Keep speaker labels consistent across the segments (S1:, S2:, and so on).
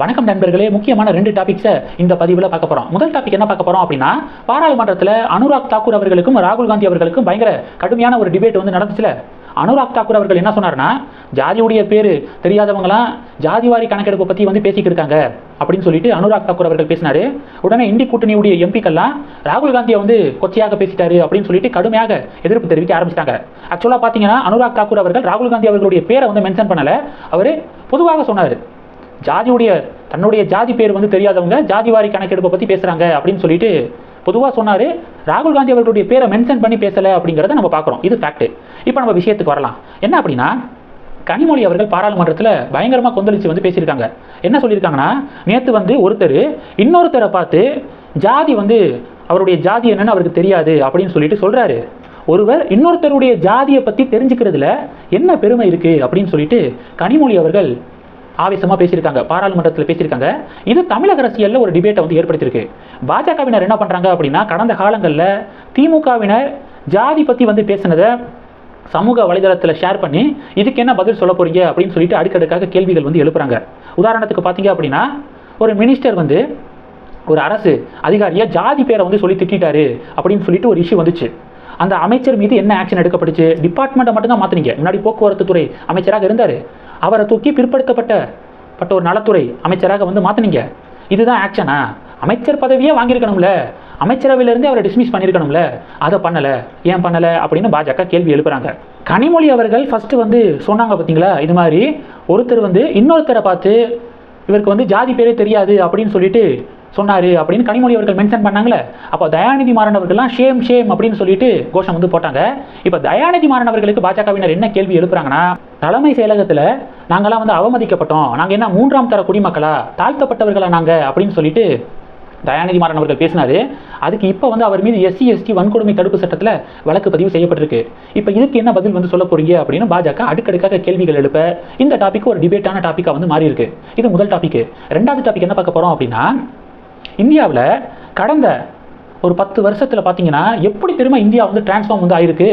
S1: வணக்கம் நண்பர்களே முக்கியமான ரெண்டு டாபிக்ஸை இந்த பதிவில் பார்க்க போகிறோம் முதல் டாபிக் என்ன பார்க்க போகிறோம் அப்படின்னா பாராளுமன்றத்தில் அனுராக் தாக்கூர் அவர்களுக்கும் ராகுல் காந்தி அவர்களுக்கும் பயங்கர கடுமையான ஒரு டிபேட் வந்து நடந்துச்சுல. அனுராக் தாக்கூர் அவர்கள் என்ன சொன்னார்னா ஜாதியுடைய பேர் தெரியாதவங்களாம் ஜாதிவாரி கணக்கெடுப்பை பற்றி வந்து பேசிக்கிட்டு இருக்காங்க அப்படின்னு சொல்லிட்டு அனுராக் தாக்கூர் அவர்கள் பேசினாரு. உடனே இந்தி கூட்டணியுடைய எம்பிக்கெல்லாம் ராகுல் காந்தியை வந்து கொச்சையாக பேசிட்டாரு அப்படின்னு சொல்லிட்டு கடுமையாக எதிர்ப்பு தெரிவிக்க ஆரம்பிச்சிட்டாங்க. ஆக்சுவலாக பார்த்தீங்கன்னா அனுராக் தாக்கூர் அவர்கள் ராகுல் காந்தி அவர்களுடைய பேரை வந்து மென்ஷன் பண்ணலை. அவர் பொதுவாக சொன்னார் ஜாதியுடைய தன்னுடைய ஜாதி பேர் வந்து தெரியாதவங்க ஜாதிவாரி கணக்கெடுப்பை பற்றி பேசுகிறாங்க அப்படின்னு சொல்லிட்டு பொதுவாக சொன்னார் ராகுல் காந்தி அவர்களுடைய பேரை மென்ஷன் பண்ணி பேசலை அப்படிங்கிறத நம்ம பார்க்குறோம். இது ஃபேக்ட் இப்போ நம்ம விஷயத்துக்கு வரலாம். என்ன அப்படின்னா கனிமொழி அவர்கள் பாராளுமன்றத்தில் பயங்கரமாக கொந்தளிச்சு வந்து பேசியிருக்காங்க. என்ன சொல்லியிருக்காங்கன்னா நேற்று வந்து ஒருத்தர் இன்னொருத்தரை பார்த்து ஜாதி வந்து அவருடைய ஜாதி என்னன்னு அவருக்கு தெரியாது அப்படின்னு சொல்லிட்டு சொல்கிறாரு ஒருவர் இன்னொருத்தருடைய ஜாதியை பற்றி தெரிஞ்சுக்கிறதுல என்ன பெருமை இருக்குது அப்படின்னு சொல்லிட்டு கனிமொழி அவர்கள் ஆவேசமாக பேசியிருக்காங்க. பாராளுமன்றத்தில் பேசியிருக்காங்க. இது தமிழக அரசியலில் ஒரு டிபேட்டை வந்து ஏற்படுத்தியிருக்கு. பாஜகவினர் என்ன பண்ணுறாங்க அப்படின்னா கடந்த காலங்களில் திமுகவினர் ஜாதி பற்றி வந்து பேசினதை சமூக வலைதளத்தில் ஷேர் பண்ணி இதுக்கு என்ன பதில் சொல்ல போகிறீங்க அப்படின்னு சொல்லிட்டு அடுக்கடுக்காக கேள்விகள் வந்து எழுப்புறாங்க. உதாரணத்துக்கு பார்த்தீங்க அப்படின்னா ஒரு மினிஸ்டர் வந்து ஒரு அரசு அதிகாரியாக ஜாதி பேரை வந்து சொல்லி திட்டாரு அப்படின்னு சொல்லிட்டு ஒரு இஷ்யூ வந்துச்சு. அந்த அமைச்சர் மீது என்ன ஆக்ஷன் எடுக்கப்பட்டுச்சு? டிபார்ட்மெண்ட்டை மட்டும்தான் மாற்றினீங்க முன்னாடி போக்குவரத்து துறை அமைச்சராக இருந்தார். அவரை தூக்கி பிற்படுத்தப்பட்ட பட்ட ஒரு நலத்துறை அமைச்சராக வந்து மாற்றினீங்க இதுதான் ஆக்ஷனா அமைச்சர் பதவியே வாங்கியிருக்கணும்ல. அமைச்சரவையிலேருந்தே அவரை டிஸ்மிஸ் பண்ணியிருக்கணும்ல. அதை பண்ணலை. ஏன் பண்ணலை? அப்படின்னு பாஜக கேள்வி எழுப்புறாங்க. கனிமொழி அவர்கள் ஃபஸ்ட்டு வந்து சொன்னாங்க பார்த்தீங்களா இது மாதிரி ஒருத்தர் வந்து இன்னொருத்தரை பார்த்து இவருக்கு வந்து ஜாதி பேரே தெரியாது அப்படின்னு சொல்லிட்டு சொன்னார் அப்படின்னு கனிமொழி அவர்கள் மென்ஷன் பண்ணாங்களே. அப்போ தயாநிதி மாறன் அவர்கள்லாம் ஷேம் ஷேம் அப்படின்னு சொல்லிட்டு கோஷம் வந்து போட்டாங்க. இப்போ தயாநிதி மாறன் அவர்களுக்கு பாஜகவினர் என்ன கேள்வி எழுப்புறாங்கன்னா தலைமை செயலகத்தில் நாங்களாம் வந்து அவமதிக்கப்பட்டோம். நாங்கள் என்ன மூன்றாம் தர குடிமக்களா? தாழ்த்தப்பட்டவர்களா நாங்கள் அப்படின்னு சொல்லிட்டு தயாநிதி மாறன் அவர்கள் பேசினாரு. அதுக்கு இப்போ வந்து அவர் மீது எஸ்சி எஸ்டி வன்கொடுமை தடுப்பு சட்டத்தில் வழக்கு பதிவு செய்யப்பட்டிருக்கு. இப்போ இதுக்கு என்ன பதில் வந்து சொல்ல போறீங்க அப்படின்னு பாஜக அடுக்கடுக்காக கேள்விகள் எழுப்ப இந்த டாபிக் ஒரு டிபேட்டான டாப்பிக்காக வந்து மாறி இருக்கு இது முதல் டாபிக் ரெண்டாவது டாபிக் என்ன பார்க்க போகிறோம் அப்படின்னா இந்தியாவில் கடந்த ஒரு பத்து வருஷத்தில் பார்த்தீங்கன்னா எப்படி தெரியுமா இந்தியா வந்து டிரான்ஸ்ஃபார்ம் வந்து ஆயிருக்கு?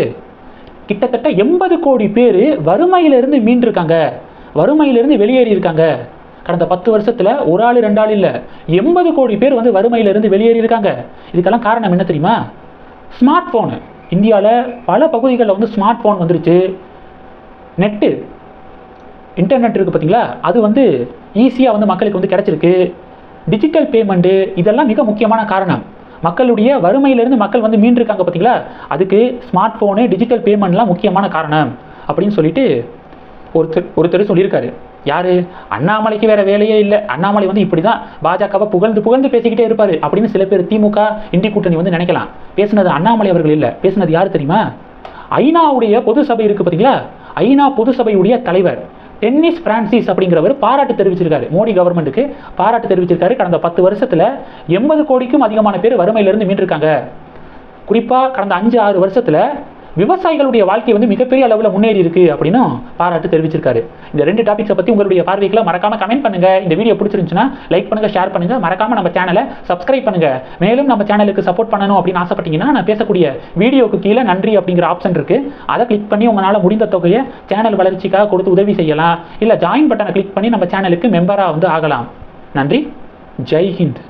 S1: கிட்டத்தட்ட எண்பது கோடி பேர் வறுமையிலிருந்து மீண்டிருக்காங்க. வறுமையிலிருந்து வெளியேறி இருக்காங்க கடந்த பத்து வருஷத்தில் ஒரு ஆள் ரெண்டு ஆள் இல்லை. எண்பது கோடி பேர் வந்து வறுமையிலிருந்து வெளியேறி இருக்காங்க இதுக்கெல்லாம் காரணம் என்ன தெரியுமா? ஸ்மார்ட் ஃபோனு இந்தியாவில் பல பகுதிகளில் வந்து ஸ்மார்ட் ஃபோன் வந்துருச்சு. நெட்டு இன்டர்நெட் இருக்குது பார்த்தீங்களா அது வந்து ஈஸியாக வந்து மக்களுக்கு வந்து கிடச்சிருக்கு. டிஜிட்டல் பேமெண்ட்டு இதெல்லாம் மிக முக்கியமான காரணம். மக்களுடைய வறுமையிலிருந்து மக்கள் வந்து மீண்டிருக்காங்க பார்த்தீங்களா அதுக்கு ஸ்மார்ட் ஃபோனு டிஜிட்டல் பேமெண்ட்லாம் முக்கியமான காரணம். அப்படின்னு சொல்லிட்டு ஒருத்தர் ஒருத்தர் சொல்லியிருக்காரு. யார்? அண்ணாமலைக்கு வேறு வேலையே இல்லை. அண்ணாமலை வந்து இப்படி தான் பாஜகவை புகழ்ந்து புகழ்ந்து பேசிக்கிட்டே இருப்பார் அப்படின்னு சில பேர் திமுக இந்தி கூட்டணி வந்து நினைக்கலாம். பேசுனது அண்ணாமலை அவர்கள் இல்லை. பேசுனது யார் தெரியுமா? ஐநாவுடைய பொது சபை இருக்குது பார்த்தீங்களா ஐநா பொது சபையுடைய தலைவர். டென்னிஸ் பிரான்சிஸ் அப்படிங்கிறவர் பாராட்டு தெரிவிச்சிருக்காரு. மோடி கவர்மெண்ட்டுக்கு பாராட்டு தெரிவிச்சிருக்காரு. கடந்த பத்து வருஷத்தில் எண்பது கோடிக்கும் அதிகமான பேர் வறுமையிலிருந்து மீண்டிருக்காங்க. குறிப்பாக கடந்த அஞ்சு ஆறு வருஷத்தில் விவசாயிகளுடைய வாழ்க்கை வந்து மிகப்பெரிய அளவில் முன்னேறி இருக்கு அப்படின்னு பாராட்டு தெரிவிச்சிருக்காரு. இந்த ரெண்டு டாபிக்ஸை பற்றி உங்களுடைய பார்வைகளை மறக்காம கமெண்ட் பண்ணுங்க. இந்த வீடியோ பிடிச்சிருந்துச்சுன்னா லைக் பண்ணுங்க ஷேர் பண்ணுங்க. மறக்காம நம்ம சேனலை சப்ஸ்கிரைப் பண்ணுங்க. மேலும் நம்ம சேனலுக்கு சப்போர்ட் பண்ணணும் அப்படின்னு ஆசைப்பட்டீங்கன்னா நான் பேசக்கூடிய வீடியோக்கு கீழே நன்றி அப்படிங்கிற ஆப்ஷன் இருக்கு. அதை கிளிக் பண்ணி உங்களால் முடிந்த தொகையை சேனல் வளர்ச்சிக்காக கொடுத்து உதவி செய்யலாம். இல்லை ஜாயின் பட்டனை கிளிக் பண்ணி நம்ம சேனலுக்கு மெம்பராக வந்து ஆகலாம். நன்றி. ஜெய் ஹிந்த்.